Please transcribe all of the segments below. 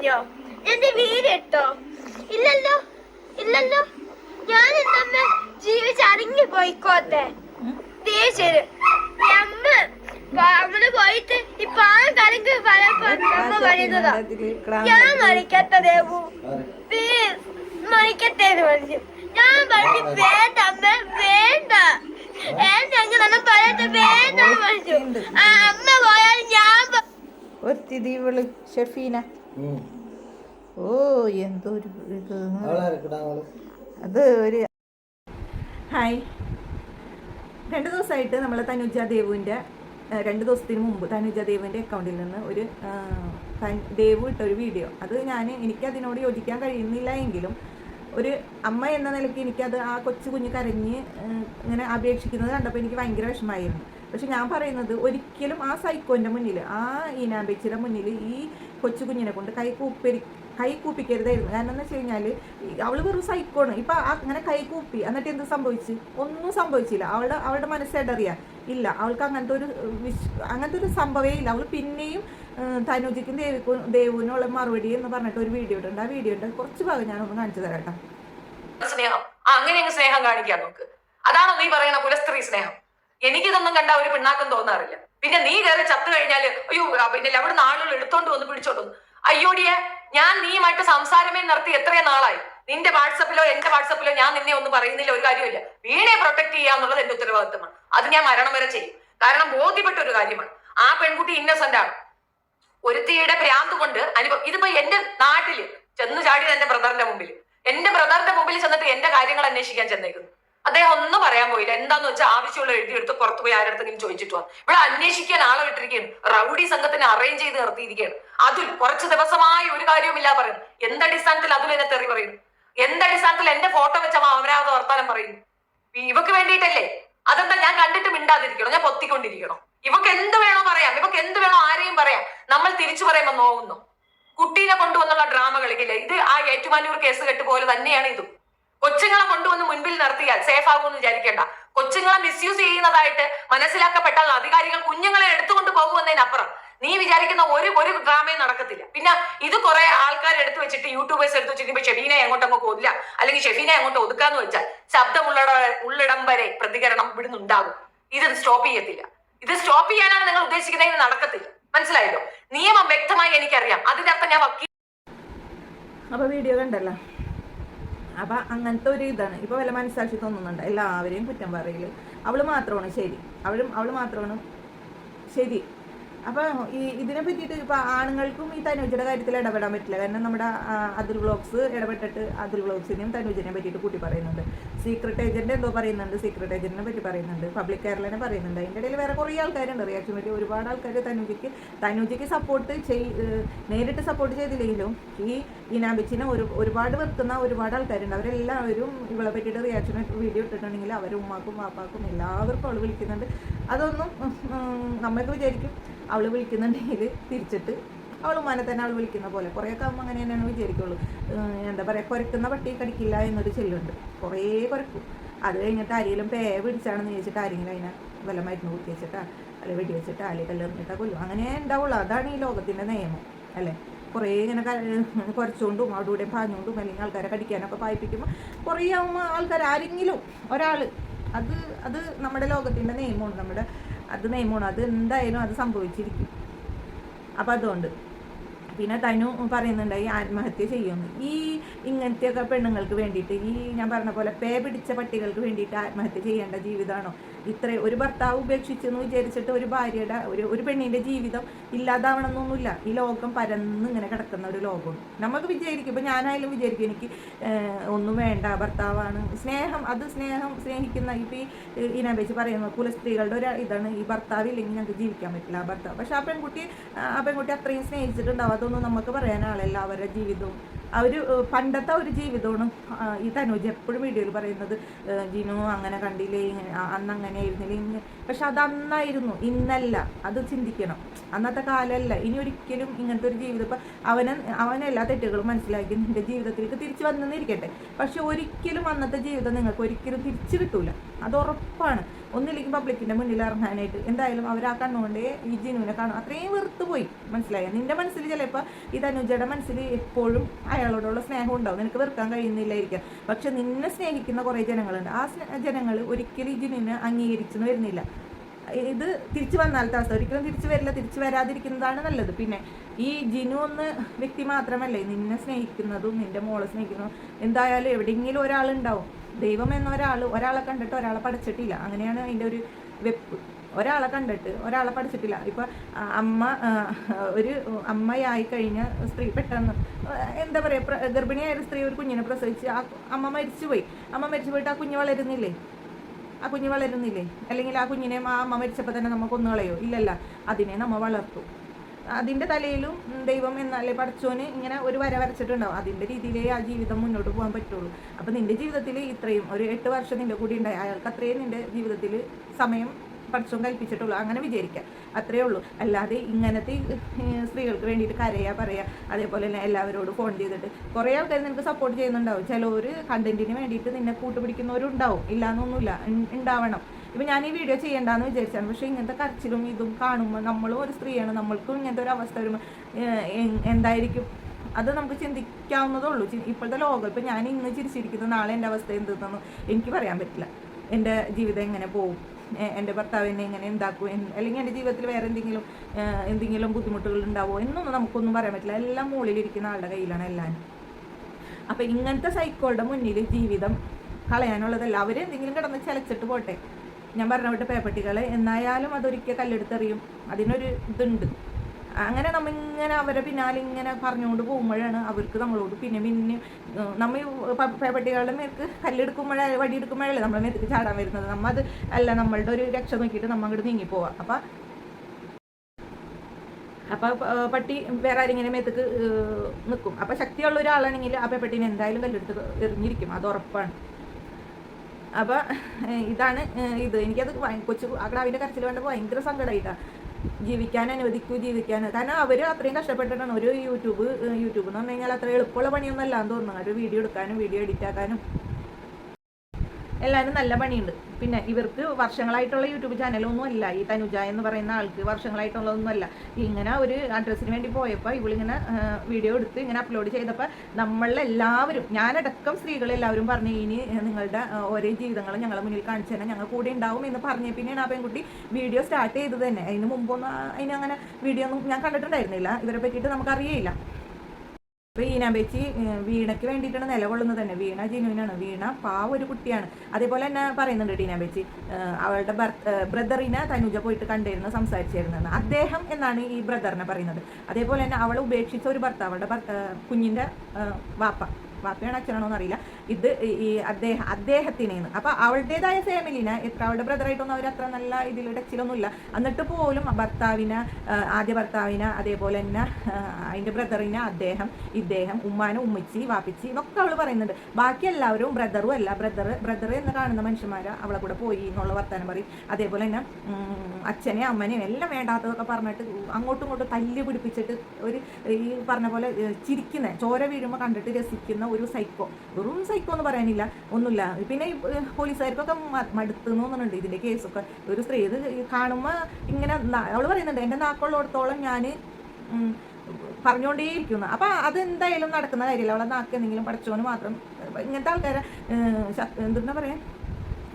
പറഞ്ഞോ എന്റെ വീട് ഇട്ടോ ഇല്ലല്ലോ. ഇല്ലല്ലോ ഞാൻ എന്നമ്മ ജീവിച്ച് അടങ്ങി പോയിക്കോട്ടെ ദേഷ്യം അമ്മ നമ്മൾ പോയിട്ട് ഈ പാവം കലങ്ക് പറയുമ്പോ അമ്മ പറയുന്നതാ. ഞാൻ മരിക്കട്ടെ ദേവു. പ്ലീസ് മരിക്കട്ടെ എന്ന് പറഞ്ഞു. ഞാൻ പറഞ്ഞു വേണ്ട അമ്മ വേണ്ട. വേണ്ട അങ്ങനെ നമ്മൾ പറയട്ടെ വേണ്ട എന്ന് പറഞ്ഞു. ആ അമ്മ പോയാൽ ഞാൻ പോ- ഒത്തിരി ഇവൾ ഷെഫീന. ഓ എന്തോ ഒരു ഇത് അത് ഒരു ഹായ്. രണ്ട് ദിവസമായിട്ട് നമ്മൾ തനുജ ദേവുവിന്റെ രണ്ട് ദിവസത്തിന് മുമ്പ് തനുജ ദേവുവിന്റെ അക്കൗണ്ടിൽ നിന്ന് ഒരു ദേവു ഇട്ട ഒരു വീഡിയോ അത് ഞാൻ എനിക്ക് അതിനോട് യോജിക്കാൻ കഴിയുന്നില്ല എങ്കിലും ഒരു അമ്മ എന്ന നിലയ്ക്ക് എനിക്കത് ആ കൊച്ചു കുഞ്ഞ് കരഞ്ഞ് ഇങ്ങനെ അപേക്ഷിക്കുന്നത് കണ്ടപ്പോൾ എനിക്ക് ഭയങ്കര വിഷമമായിരുന്നു. പക്ഷെ ഞാൻ പറയുന്നത് ഒരിക്കലും ആ സൈക്കോന്റെ മുന്നിൽ ആ ഈനാമ്പേച്ചിയുടെ മുന്നിൽ ഈ കൊച്ചു കുഞ്ഞിനെ കൊണ്ട് കൈകൂപ്പി കൈകൂപ്പിക്കരുതായിരുന്നു കാരണം എന്ന് വെച്ച് കഴിഞ്ഞാൽ അവൾ വെറും സൈക്കോണ് ഇപ്പം അങ്ങനെ കൈകൂപ്പി എന്നിട്ട് എന്ത് സംഭവിച്ചു? ഒന്നും സംഭവിച്ചില്ല. അവളുടെ അവളുടെ മനസ്സിടറിയാ ഇല്ല അവൾക്ക് അങ്ങനത്തെ ഒരു വിശ് അങ്ങനത്തെ ഒരു സംഭവമേ ഇല്ല. അവൾ പിന്നെയും തനുജിക്കും ദേവിക്കും ദേവുവിനുള്ള മറുപടി എന്ന് പറഞ്ഞിട്ട് ഒരു വീഡിയോ ഇട്ടുണ്ട് ആ വീഡിയോയുടെ കുറച്ച് ഭാഗം ഞാൻ ഒന്ന് കാണിച്ചു തരാം സ്നേഹം. ആ അങ്ങനെ സ്നേഹം കാണിക്കാം നമുക്ക്. അതാണ് നീ പറയുന്ന കുലസ്ത്രീ സ്നേഹം? എനിക്കിതൊന്നും കണ്ട ഒരു പിണ്ണാക്കം തോന്നാറില്ല. പിന്നെ നീ കയറി ചത്തു കഴിഞ്ഞാൽ അയ്യോ പിന്നെ അവിടെ ആളുകൾ എടുത്തോണ്ട് വന്ന് പിടിച്ചോണ്ട് അയ്യോടിയെ ഞാൻ നീയുമായിട്ട് സംസാരമേ നടത്തി എത്രയോ നാളായി. നിന്റെ വാട്സപ്പിലോ എന്റെ വാട്സപ്പിലോ ഞാൻ നിന്നെ ഒന്നും പറയുന്നില്ല ഒരു കാര്യമില്ല വീണെ പ്രൊട്ടക്ട് ചെയ്യുക എന്നുള്ളത് എന്റെ ഉത്തരവാദിത്തമാണ്. അത് ഞാൻ മരണം വരെ ചെയ്യും. കാരണം ബോധ്യപ്പെട്ട ഒരു കാര്യമാണ്. ആ പെൺകുട്ടി ഇന്നസെന്റ് ആണ്. ഒരുത്തിയുടെ ഭ്രാന്ത് കൊണ്ട് അനുഭവം ഇതിപ്പോ എന്റെ നാട്ടിൽ ചെന്ന് ചാടിയത് എന്റെ ബ്രദറിന്റെ മുമ്പിൽ എന്റെ ബ്രദറിന്റെ മുമ്പിൽ ചെന്നിട്ട് എന്റെ കാര്യങ്ങൾ അന്വേഷിക്കാൻ ചെന്നേക്കുന്നു. അദ്ദേഹം ഒന്നും പറയാൻ പോയില്ല. എന്താന്ന് വെച്ചാൽ ആവശ്യമുള്ള എഴുതിയെടുത്ത് പുറത്തു പോയി ആരുടെ ചോദിച്ചിട്ട് വന്നു. ഇവിടെ അന്വേഷിക്കാൻ ആളെ ഇട്ടിരിക്കുകയാണ് റൗഡി സംഘത്തിന് അറേഞ്ച് ചെയ്ത് നിർത്തിയിരിക്കുകയാണ്. അതിൽ കുറച്ച് ദിവസമായി ഒരു കാര്യവുമില്ല പറയുന്നു. എന്തടിസ്ഥാനത്തിൽ അതിൽ എന്നെ തെറി പറയുന്നു? എന്തടിസ്ഥാനത്തിൽ എന്റെ ഫോട്ടോ വെച്ച അവരാത വർത്താനം പറയുന്നു? ഇവക്ക് വേണ്ടിയിട്ടല്ലേ? അതെന്താ ഞാൻ കണ്ടിട്ട് മിണ്ടാതിരിക്കണോ? ഞാൻ പൊത്തിക്കൊണ്ടിരിക്കണോ? ഇവക്ക് എന്ത് വേണോ പറയാം. ഇവക്ക് എന്ത് വേണോ ആരെയും പറയാം. നമ്മൾ തിരിച്ചു പറയുമ്പോ നോവുന്നു. കുട്ടീനെ കൊണ്ടുവന്നുള്ള ഡ്രാമ കളിക്കില്ല? ഇത് ആ ഏറ്റുമാനൂർ കേസ് കെട്ട് പോലെ തന്നെയാണ് ഇതും. കൊച്ചുങ്ങളെ കൊണ്ടുവന്ന് മുൻപിൽ നിർത്തിയാൽ സേഫ് ആകുമെന്ന് വിചാരിക്കേണ്ട. കൊച്ചുങ്ങളെ മിസ്യൂസ് ചെയ്യുന്നതായിട്ട് മനസ്സിലാക്കപ്പെട്ടാൽ അധികാരികൾ കുഞ്ഞുങ്ങളെ എടുത്തുകൊണ്ട് പോകുമെന്നതിനപ്പുറം നീ വിചാരിക്കുന്ന ഒരു ഒരു ഡ്രാമയും നടക്കത്തില്ല. പിന്നെ ഇത് കുറെ ആൾക്കാർ എടുത്തു വെച്ചിട്ട് യൂട്യൂബേഴ്സ് എടുത്തു വെച്ചിട്ട് ഇപ്പൊ ഷെഫീനെ അങ്ങ് കൊല്ല അല്ലെങ്കിൽ ഷെഫീനെ അങ്ങോട്ട് ഒതുക്കാന്ന് വെച്ചാൽ ശബ്ദമുള്ള ഉള്ളിടം വരെ പ്രതികരണം ഇവിടുന്ന് ഉണ്ടാകും ഇത് സ്റ്റോപ്പ് ചെയ്യത്തില്ല. ഇത് സ്റ്റോപ്പ് ചെയ്യാനാണ് നിങ്ങൾ ഉദ്ദേശിക്കുന്നത് ഇത് നടക്കത്തില്ല. മനസ്സിലായല്ലോ? നിയമം വ്യക്തമായി എനിക്കറിയാം. അതിന്റെ അർത്ഥം ഞാൻ വക്കീൽ അപ്പൊ വീഡിയോ കണ്ടല്ലോ. അപ്പം അങ്ങനത്തെ ഒരു ഇതാണ്. ഇപ്പോൾ വല്ല മനസ്സാക്ഷി തോന്നുന്നുണ്ട്? എല്ലാവരെയും കുറ്റം പറയില്ല അവൾ മാത്രമാണ് ശരി. അവളും അവൾ മാത്രമാണ് ശരി. അപ്പോൾ ഈ ഇതിനെ പറ്റിയിട്ട് ഇപ്പോൾ ആണുങ്ങൾക്കും ഈ തനുജയുടെ കാര്യത്തിൽ ഇടപെടാൻ പറ്റില്ല. കാരണം നമ്മുടെ അതിൽ ബ്ലോക്സ് ഇടപെട്ടിട്ട് അതിൽ വ്ളോഗ്സിനെയും തനുജനെ പറ്റിയിട്ട് കൂട്ടി പറയുന്നുണ്ട്. സീക്രട്ട് ഏജന്റ് എന്തോ പറയുന്നുണ്ട് സീക്രട്ട് ഏജന്റിനെ പറ്റി പറയുന്നുണ്ട് പബ്ലിക് കേരളനെ പറയുന്നുണ്ട്. അതിന്റെ ഇടയിൽ വേറെ കുറേ ആൾക്കാരുണ്ട്. റിയാക്ഷൻ പറ്റി ഒരുപാട് ആൾക്കാർ തനുജിക്ക് തനുജിക്ക് സപ്പോർട്ട് ചെയ് നേരിട്ട് സപ്പോർട്ട് ചെയ്തില്ലെങ്കിലും ഈ ഇനാബിച്ചിനെ ഒരു ഒരുപാട് വെക്കുന്ന ഒരുപാട് ആൾക്കാരുണ്ട്. അവരെല്ലാവരും ഇവളെ പറ്റിയിട്ട് റിയാക്ഷൻ വീഡിയോ ഇട്ടിട്ടുണ്ടെങ്കിൽ അവർ ഉമ്മാക്കും വാപ്പാക്കും എല്ലാവർക്കും അവൾ വിളിക്കുന്നുണ്ട്. അതൊന്നും നമ്മൾക്ക് വിചാരിക്കും. അവൾ വിളിക്കുന്നുണ്ടെങ്കിൽ തിരിച്ചിട്ട്. അവൾ ഉമ്മാനെ തന്നെ അവൾ വിളിക്കുന്ന പോലെ. കുറേയൊക്കെ ആകുമ്പോൾ അങ്ങനെ തന്നെയാണ് വിചാരിക്കുള്ളൂ. എന്താ പറയുക കുരക്കുന്ന പട്ടി കടിക്കില്ല എന്നൊരു ചെല്ലുണ്ട്. കുറേ കുരക്കും അത് കഴിഞ്ഞിട്ട് ആരെങ്കിലും പേ പിടിച്ചാണെന്ന് ചോദിച്ചിട്ട് ആരെങ്കിലും അതിനെ വല്ല മരുന്ന് കുത്തി വെച്ചിട്ടാ അല്ലെ വെടി വെച്ചിട്ടാ അല്ലെങ്കിൽ കല്ലെറിഞ്ഞിട്ടാ കൊല്ലും. അങ്ങനെ ഉണ്ടാവുള്ളൂ. അതാണ് ഈ ലോകത്തിന്റെ നിയമം അല്ലേ? കുറേ ഇങ്ങനെ കുറച്ചുകൊണ്ടും അവിടെ ഇവിടെ പാഞ്ഞുകൊണ്ടും അല്ലെങ്കിൽ ആൾക്കാരെ കടിക്കാനൊക്കെ പായിപ്പിക്കുമ്പോൾ കുറേ ആകുമ്പോൾ ആൾക്കാർ ആരെങ്കിലും ഒരാൾ അത് അത് നമ്മുടെ ലോകത്തിന്റെ നിയമമാണ്. നമ്മുടെ അത് നിയമമാണ് അത് എന്തായാലും അത് സംഭവിച്ചിരിക്കും. അപ്പം അതുകൊണ്ട്. പിന്നെ തനു പറയുന്നുണ്ട് ഈ ആത്മഹത്യ ചെയ്യുന്നു ഈ ഇങ്ങനത്തെയൊക്കെ പെണ്ണുങ്ങൾക്ക് വേണ്ടിയിട്ട് ഈ ഞാൻ പറഞ്ഞ പോലെ പേ പിടിച്ച പട്ടികൾക്ക് വേണ്ടിയിട്ട് ആത്മഹത്യ ചെയ്യേണ്ട ജീവിതമാണോ? ഇത്ര ഒരു ഭർത്താവ് ഉപേക്ഷിച്ചു എന്ന് വിചാരിച്ചിട്ട് ഒരു ഭാര്യയുടെ ഒരു ഒരു പെണ്ണിന്റെ ജീവിതം ഇല്ലാതാവണമെന്നൊന്നുമില്ല. ഈ ലോകം പരന്ന് ഇങ്ങനെ കിടക്കുന്ന ഒരു ലോകം നമുക്ക് വിചാരിക്കും ഇപ്പം ഞാനായാലും വിചാരിക്കും എനിക്ക് ഒന്നും വേണ്ട ഭർത്താവാണ്. സ്നേഹം അത് സ്നേഹം സ്നേഹിക്കുന്ന ഇപ്പം ഈ ഇനാബേച്ച് പറയുന്നത് കുലസ്ത്രീകളുടെ ഒരു ഇതാണ് ഈ ഭർത്താവ് ഇല്ലെങ്കിൽ ഞങ്ങൾക്ക് ജീവിക്കാൻ പറ്റില്ല ആ ഭർത്താവ്. പക്ഷെ ആ പെൺകുട്ടി ആ പെൺകുട്ടി അത്രയും സ്നേഹിച്ചിട്ടുണ്ടാവും. അതൊന്നും നമുക്ക് പറയാൻ ആളല്ല അവരുടെ ജീവിതവും. അവർ പണ്ടത്തെ ഒരു ജീവിതമാണ് ഈ തനുജ് എപ്പോഴും വീഡിയോയിൽ പറയുന്നത് ജിനു അങ്ങനെ കണ്ടില്ലേ ഇങ്ങനെ ആ, അന്ന് അങ്ങനെ ആയിരുന്നില്ലേ ഇങ്ങനെ പക്ഷെ അത് അന്നായിരുന്നു ഇന്നല്ല. അത് ചിന്തിക്കണം. അന്നത്തെ കാലമല്ല ഇനി ഒരിക്കലും ഇങ്ങനത്തെ ഒരു ജീവിതം ഇപ്പം അവനെ അവൻ എല്ലാ തെറ്റുകളും മനസ്സിലാക്കി നിന്റെ ജീവിതത്തിലേക്ക് തിരിച്ചു വന്നെന്നിരിക്കട്ടെ പക്ഷെ ഒരിക്കലും അന്നത്തെ ജീവിതം നിങ്ങൾക്ക് ഒരിക്കലും തിരിച്ചു കിട്ടൂല. അത് ഉറപ്പാണ്. ഒന്നില്ലെങ്കിൽ പബ്ലിക്കിന്റെ മുന്നിൽ ഇറങ്ങാനായിട്ട് എന്തായാലും അവർ ആ കണ്ണുകൊണ്ടേ ഈ ജിനുവിനെ കാണും. അത്രയും വെറുത്ത് പോയി മനസ്സിലായ? നിന്റെ മനസ്സിൽ ചിലപ്പോൾ ഈ തനുജയുടെ മനസ്സിൽ എപ്പോഴും അയാളോടുള്ള സ്നേഹം ഉണ്ടാവും. നിനക്ക് വെറുക്കാൻ കഴിയുന്നില്ലായിരിക്കാം. പക്ഷെ നിന്നെ സ്നേഹിക്കുന്ന കുറേ ജനങ്ങളുണ്ട്. ആ ജനങ്ങൾ ഒരിക്കലും ഈ ജിനുവിനെ അംഗീകരിച്ചെന്ന് വരുന്നില്ല. ഇത് തിരിച്ചു വന്നാലത്തെ അവസ്ഥ. ഒരിക്കലും തിരിച്ചു വരില്ല. തിരിച്ചു വരാതിരിക്കുന്നതാണ് നല്ലത്. പിന്നെ ഈ ജിനു ഒന്ന് വ്യക്തി മാത്രമല്ലേ നിന്നെ സ്നേഹിക്കുന്നതും നിന്റെ മോളെ സ്നേഹിക്കുന്നതും എന്തായാലും എവിടെയെങ്കിലും ഒരാളുണ്ടാവും. ദൈവം എന്ന ഒരാൾ ഒരാളെ കണ്ടിട്ട് ഒരാളെ പഠിച്ചിട്ടില്ല. അങ്ങനെയാണ് അതിന്റെ ഒരു വെപ്പ്. ഒരാളെ കണ്ടിട്ട് ഒരാളെ പഠിച്ചിട്ടില്ല. ഇപ്പൊ അമ്മ ഒരു അമ്മയായി കഴിഞ്ഞ സ്ത്രീ പെട്ടെന്ന് എന്താ പറയാ ഗർഭിണിയായ സ്ത്രീ ഒരു കുഞ്ഞിനെ പ്രസവിച്ച് ആ അമ്മ മരിച്ചുപോയി. അമ്മ മരിച്ചു പോയിട്ട് ആ കുഞ്ഞ് വളരുന്നില്ലേ? ആ കുഞ്ഞ് വളരുന്നില്ലേ? അല്ലെങ്കിൽ ആ കുഞ്ഞിനെ ആ അമ്മ മരിച്ചപ്പോൾ തന്നെ നമ്മൾ കൊന്നുകളയോ ഇല്ലല്ല. അതിനെ നമ്മൾ വളർത്തും. അതിന്റെ തലയിലും ദൈവം എന്നാലേ പഠിച്ചോന് ഇങ്ങനെ ഒരു വര വരച്ചിട്ടുണ്ടാവും. അതിന്റെ രീതിയിലേ ആ ജീവിതം മുന്നോട്ട് പോകാൻ പറ്റുള്ളൂ. അപ്പം നിന്റെ ജീവിതത്തിൽ ഇത്രയും ഒരു എട്ട് വർഷം നിന്റെ കൂടി ഉണ്ടായി. അയാൾക്ക് അത്രയും നിന്റെ ജീവിതത്തിൽ സമയം പഠിച്ചോൻ കൽപ്പിച്ചിട്ടുള്ളൂ അങ്ങനെ വിചാരിക്കാം. അത്രയേ ഉള്ളൂ. അല്ലാതെ ഇങ്ങനത്തെ സ്ത്രീകൾക്ക് വേണ്ടിയിട്ട് കരയാ പറയുക അതേപോലെ തന്നെ എല്ലാവരോടും ഫോൺ ചെയ്തിട്ട്. കുറേ ആൾക്കാർ നിനക്ക് സപ്പോർട്ട് ചെയ്യുന്നുണ്ടാവും. ചിലവർ കണ്ടന്റിന് വേണ്ടിയിട്ട് നിന്നെ കൂട്ടുപിടിക്കുന്നവരുണ്ടാവും. ഇല്ലാന്നൊന്നുമില്ല. ഉണ്ടാവണം ഇപ്പം ഞാൻ ഈ വീഡിയോ ചെയ്യണ്ടെന്ന് വിചാരിച്ചാണ്. പക്ഷേ ഇങ്ങനത്തെ കരച്ചിലും ഇതും കാണുമ്പോൾ നമ്മളും ഒരു സ്ത്രീയാണ്. നമ്മൾക്കും ഇങ്ങനത്തെ ഒരു അവസ്ഥ വരുമ്പോൾ എന്തായിരിക്കും? അത് നമുക്ക് ചിന്തിക്കാവുന്നതേ ഉള്ളൂ ഇപ്പോഴത്തെ ലോകം. ഇപ്പം ഞാൻ ഇന്ന് ചിരിച്ചിരിക്കുന്ന നാളെ എന്റെ അവസ്ഥ എന്തെന്നൊന്നും എനിക്ക് പറയാൻ പറ്റില്ല. എന്റെ ജീവിതം എങ്ങനെ പോകും? എന്റെ ഭർത്താവ് എന്നെ എങ്ങനെ ഉണ്ടാക്കും അല്ലെങ്കിൽ എന്റെ ജീവിതത്തിൽ വേറെ എന്തെങ്കിലും എന്തെങ്കിലും ബുദ്ധിമുട്ടുകൾ ഉണ്ടാവോ എന്നൊന്നും നമുക്കൊന്നും പറയാൻ പറ്റില്ല. എല്ലാം മുകളിലിരിക്കുന്ന ആളുടെ കയ്യിലാണ് എല്ലാം അപ്പം ഇങ്ങനത്തെ സൈക്കോളുടെ മുന്നിൽ ജീവിതം കളയാനുള്ളതല്ല. അവരെന്തെങ്കിലും കിടന്ന് ചലച്ചിട്ട് പോട്ടെ. ഞാൻ പറഞ്ഞ വിട്ട് പേപ്പട്ടികൾ എന്നായാലും അതൊരിക്കൽ കല്ലെടുത്തെറിയും. അതിനൊരു ഇതുണ്ട്. അങ്ങനെ നമ്മ ഇങ്ങനെ അവരെ പിന്നാലെ ഇങ്ങനെ പറഞ്ഞുകൊണ്ട് പോകുമ്പോഴാണ് അവർക്ക് നമ്മളോട് പിന്നെ പിന്നെ നമ്മൾ പട്ടികളുടെ മേർക്ക് കല്ലെടുക്കുമ്പോഴേ വടിയെടുക്കുമ്പോഴല്ലേ നമ്മളെ മേത്തേക്ക് ചാടാൻ വരുന്നത്. നമ്മൾ അത് അല്ല നമ്മളുടെ ഒരു രക്ഷ നോക്കിയിട്ട് നമ്മൾ അങ്ങോട്ട് നീങ്ങിപ്പോവാം അപ്പം അപ്പോൾ പട്ടി വേറെ ആരെങ്കിലും മേത്തേക്ക് നിൽക്കും അപ്പോൾ ശക്തിയുള്ള ഒരാളാണെങ്കിൽ ആ പെട്ടിനെ എന്തായാലും കല്ലെടുത്ത് എറിഞ്ഞിരിക്കും. അത് ഉറപ്പാണ്. അപ്പോൾ ഇതാണ് ഇത്. എനിക്കത് കൊച്ചു ആ കടാവിന്റെ കരച്ചിൽ കണ്ടപ്പോൾ ഭയങ്കര സങ്കടമായിട്ടാ ജീവിക്കാൻ അനുവദിക്കൂ ജീവിക്കാൻ. കാരണം അവർ അത്രയും കഷ്ടപ്പെട്ടിട്ടാണ്. ഒരു യൂട്യൂബ് യൂട്യൂബ് എന്ന് പറഞ്ഞു കഴിഞ്ഞാൽ അത്ര എളുപ്പമുള്ള പണിയൊന്നും അല്ലാന്ന് തോന്നുന്നു. ഒരു വീഡിയോ എടുക്കാനും വീഡിയോ എഡിറ്റ് ആക്കാനും. എല്ലാവരും നല്ല പണിയുണ്ട്. പിന്നെ ഇവർക്ക് വർഷങ്ങളായിട്ടുള്ള യൂട്യൂബ് ചാനലൊന്നും അല്ല. ഈ തനുജ എന്ന് പറയുന്ന ആൾക്ക് വർഷങ്ങളായിട്ടുള്ളതൊന്നും അല്ല ഇങ്ങനെ ഒരു അഡ്രസ്സിന് വേണ്ടി പോയപ്പോൾ ഇവളിങ്ങനെ വീഡിയോ എടുത്ത് ഇങ്ങനെ അപ്ലോഡ് ചെയ്തപ്പോൾ നമ്മളെല്ലാവരും ഞാനടക്കം സ്ത്രീകളെല്ലാവരും പറഞ്ഞു ഇനി നിങ്ങളുടെ ഓരോ ജീവിതങ്ങളും ഞങ്ങളെ മുന്നിൽ കാണിച്ചു തന്നെ ഞങ്ങൾ കൂടെ ഉണ്ടാവും എന്ന് പറഞ്ഞ പിന്നെയാണ് ആ പെൺകുട്ടി വീഡിയോ സ്റ്റാർട്ട് ചെയ്തത് തന്നെ. അതിന് മുമ്പൊന്നും അതിനങ്ങനെ വീഡിയോ ഒന്നും ഞാൻ കണ്ടിട്ടുണ്ടായിരുന്നില്ല. ഇവരെ പറ്റിയിട്ട് നമുക്കറിയില്ല ഈനാമ്പേച്ചി ഏഹ്, വീണയ്ക്ക് വേണ്ടിയിട്ടാണ് നിലകൊള്ളുന്നത് തന്നെ. വീണ ജിനുവിനാണ് വീണ പാവ ഒരു കുട്ടിയാണ്. അതേപോലെ തന്നെ പറയുന്നുണ്ട് ഏഹ്, അവളുടെ ബ്രദറിനെ തനുജ പോയിട്ട് കണ്ടിരുന്നു സംസാരിച്ചിരുന്നെന്ന്. അദ്ദേഹം എന്നാണ് ഈ ബ്രദറിനെ പറയുന്നത്. അതേപോലെ തന്നെ അവൾ ഉപേക്ഷിച്ച ഒരു ഭർത്താവ് അവളുടെ കുഞ്ഞിന്റെ വാപ്പ. വാപ്പയാണ് അച്ഛനാണോ എന്നറിയില്ല. ഇത് ഈ- അദ്ദേഹം അദ്ദേഹത്തിനേന്ന്. അപ്പൊ അവളുടേതായ ഫാമിലിനെ എത്ര അവളുടെ ബ്രദറായിട്ടൊന്നും അവർ അത്ര നല്ല ഇതിൽ ടച്ചിലൊന്നുമില്ല. എന്നിട്ട് പോലും ഭർത്താവിനെ ആദ്യ ഭർത്താവിനെ അതേപോലെ തന്നെ അതിന്റെ ബ്രദറിനെ അദ്ദേഹം ഇദ്ദേഹം ഉമ്മാനെ ഉമ്മച്ചി വാപ്പിച്ചി എന്നൊക്കെ അവൾ പറയുന്നുണ്ട്. ബാക്കി എല്ലാവരും ബ്രദറും അല്ല ബ്രദർ ബ്രദർ എന്ന് കാണുന്ന മനുഷ്യന്മാരെ അവളെ കൂടെ പോയി എന്നുള്ള വർത്താനം പറയും. അതേപോലെ തന്നെ അച്ഛനെയും അമ്മനെയും എല്ലാം വേണ്ടാത്തതൊക്കെ പറഞ്ഞിട്ട് അങ്ങോട്ടും ഇങ്ങോട്ടും തല്ല് പിടിപ്പിച്ചിട്ട് ഒരു ഈ പറഞ്ഞ പോലെ ചിരിക്കുന്ന ചോര വീഴുമ്പോൾ കണ്ടിട്ട് രസിക്കുന്ന ഒരു സൈക്കോ വെറും സൈക്കോ എന്ന് പറയാനില്ല. ഒന്നുമില്ല. പിന്നെ പോലീസുകാർക്കൊക്കെ മ- മടുത്ത് തോന്നുന്നുണ്ട് ഇതിന്റെ കേസൊക്കെ. ഒരു സ്ത്രീ ഇത് കാണുമ്പോൾ ഇങ്ങനെ അവൾ പറയുന്നുണ്ട് എന്റെ നാക്കുള്ളിടത്തോളം ഞാൻ പറഞ്ഞുകൊണ്ടേയിരിക്കുന്നു. അപ്പൊ അതെന്തായാലും നടക്കുന്ന കാര്യമില്ല. അവളെ നാക്ക് എന്തെങ്കിലും പഠിച്ചോന് മാത്രം ഇങ്ങനത്തെ ആൾക്കാരെ എന്താ പറയാ?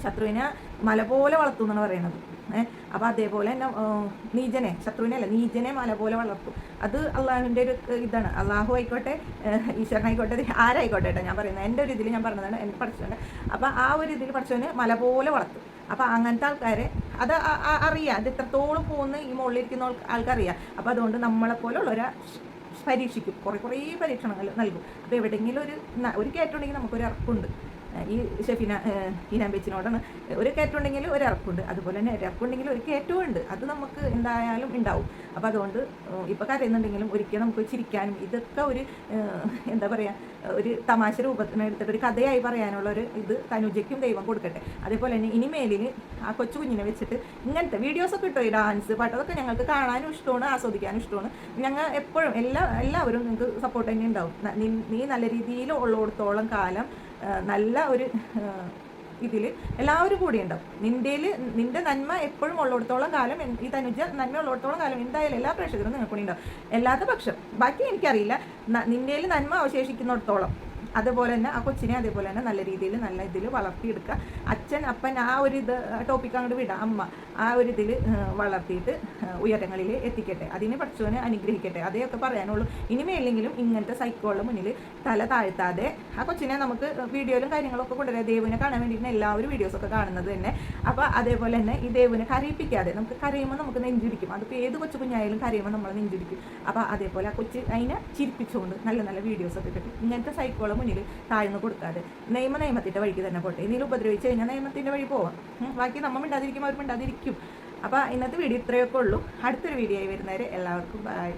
ശത്രുവിനെ മല പോലെ വളർത്തും എന്നാണ് പറയുന്നത്. ഏഹ് അപ്പൊ അതേപോലെ തന്നെ നീജനെ ശത്രുവിനെ അല്ല നീജനെ മല പോലെ വളർത്തും. അത് അള്ളാഹുവിന്റെ ഒരു ഇതാണ്. അള്ളാഹു ആയിക്കോട്ടെ ഈശ്വരനായിക്കോട്ടെ ആരായിക്കോട്ടെ കേട്ടോ ഞാൻ പറയുന്നത്. എന്റെ ഒരു ഇതിൽ ഞാൻ പറഞ്ഞതാണ് എനിക്ക് പഠിച്ചോണ്ട് അപ്പൊ ആ ഒരു ഇതിൽ പഠിച്ചവന് മല പോലെ വളർത്തും. അപ്പൊ അങ്ങനത്തെ ആൾക്കാരെ അത് അറിയാം. അത് എത്രത്തോളം പോകുന്ന ഈ മുകളിലിരിക്കുന്ന ആൾക്ക് ആൾക്കറിയാം. അപ്പൊ അതുകൊണ്ട് നമ്മളെ പോലുള്ളവരെ പരീക്ഷിക്കും. കുറേ കുറേ പരീക്ഷണങ്ങൾ നൽകും. അപ്പോൾ എവിടെയെങ്കിലും ഒരു ഒരു കയറ്റുണ്ടെങ്കിൽ നമുക്കൊരു ഇറക്കുണ്ട് ഈ ഷെഫിന ഈനാൻ ബേച്ചിനോടാണ് ഒരു കയറ്റമുണ്ടെങ്കിൽ ഒരു ഇറക്കുണ്ട് അതുപോലെ തന്നെ ഇറക്കുണ്ടെങ്കിൽ ഒരു കയറ്റവും ഉണ്ട്. അത് നമുക്ക് എന്തായാലും ഉണ്ടാവും. അപ്പോൾ അതുകൊണ്ട് ഇപ്പോൾ കരയുന്നുണ്ടെങ്കിലും ഒരിക്കലും നമുക്ക് ചിരിക്കാനും ഇതൊക്കെ ഒരു എന്താ പറയുക ഒരു തമാശ രൂപത്തിന് എടുത്തിട്ട് ഒരു കഥയായി പറയാനുള്ള ഒരു ഇത് തനുജയ്ക്കും ദൈവം കൊടുക്കട്ടെ. അതേപോലെ തന്നെ ഇനി മേലിൽ ആ കൊച്ചു കുഞ്ഞിനെ വെച്ചിട്ട് ഇങ്ങനത്തെ വീഡിയോസൊക്കെ കിട്ടും ഈ ഡാൻസ് പാട്ട് അതൊക്കെ ഞങ്ങൾക്ക് കാണാനും ഇഷ്ടമാണ് ആസ്വദിക്കാനും ഇഷ്ടമാണ്. ഞങ്ങൾ എപ്പോഴും എല്ലാ എല്ലാവരും നിങ്ങൾക്ക് സപ്പോർട്ട് തന്നെ ഉണ്ടാവും. നീ- നല്ല രീതിയിൽ ഉള്ളിടത്തോളം കാലം നല്ല ഒരു ഇതിൽ എല്ലാവരും കൂടി ഉണ്ടാവും നിന്റെയിൽ നിന്റെ നന്മ എപ്പോഴും ഉള്ളിടത്തോളം കാലം ഈ തനുജ നന്മ ഉള്ളിടത്തോളം കാലം എന്തായാലും എല്ലാ പ്രേക്ഷകരും നിങ്ങൾക്ക് കൂടി ഉണ്ടാവും പക്ഷം ബാക്കി എനിക്കറിയില്ല നിന്റെയിൽ നന്മ അവശേഷിക്കുന്നിടത്തോളം. അതുപോലെ തന്നെ ആ കൊച്ചിനെ അതേപോലെ തന്നെ നല്ല രീതിയിൽ നല്ല ഇതിൽ വളർത്തിയെടുക്കുക അച്ഛൻ അപ്പൻ ആ ഒരു ഇത് ടോപ്പിക്ക് അങ്ങോട്ട് വിടാം. അമ്മ ആ ഒരു ഇതിൽ വളർത്തിയിട്ട് ഉയരങ്ങളിൽ എത്തിക്കട്ടെ. അതിനെ പഠിച്ചവനെ അനുഗ്രഹിക്കട്ടെ. അതേയൊക്കെ പറയാനുള്ളൂ. ഇനിമേലെങ്കിലും ഇങ്ങനത്തെ സൈക്കോളുടെ മുന്നിൽ തല താഴ്ത്താതെ ആ കൊച്ചിനെ നമുക്ക് വീഡിയോയിലും കാര്യങ്ങളൊക്കെ കൊണ്ടുവരാം. ദേവിനെ കാണാൻ വേണ്ടിയിട്ട് എല്ലാവരും വീഡിയോസൊക്കെ കാണുന്നത് തന്നെ. അപ്പോൾ അതേപോലെ തന്നെ ഈ ദേവിനെ കരയിപ്പിക്കാതെ നമുക്ക് കരയുമ്പോൾ നമുക്ക് നെഞ്ചിരിക്കും അതിപ്പോൾ ഏത് കൊച്ചു കുഞ്ഞായാലും കരയുമ്പോൾ നമ്മൾ നെഞ്ചിരിക്കും അപ്പോൾ അതേപോലെ ആ കൊച്ചു അതിനെ ചിരിപ്പിച്ചുകൊണ്ട് നല്ല നല്ല വീഡിയോസൊക്കെ കിട്ടും. ഇങ്ങനത്തെ സൈക്കോളെ മുന്നിൽ താഴ്ന്നു കൊടുക്കാതെ നിയമ നിയമത്തിന്റെ വഴിക്ക് തന്നെ പോട്ടെ. എന്തെങ്കിലും ഉപദ്രവിച്ച് കഴിഞ്ഞാൽ നിയമത്തിന്റെ വഴി പോവാം. ബാക്കി നമ്മൾ മിണ്ടാതിരിക്കും അവർ മിണ്ടാതിരിക്കും. അപ്പോൾ ഇന്നത്തെ വീഡിയോ ഇത്രയൊക്കെ ഉള്ളൂ. അടുത്തൊരു വീഡിയോ ആയി വരുന്നവരെ എല്ലാവർക്കും ബൈ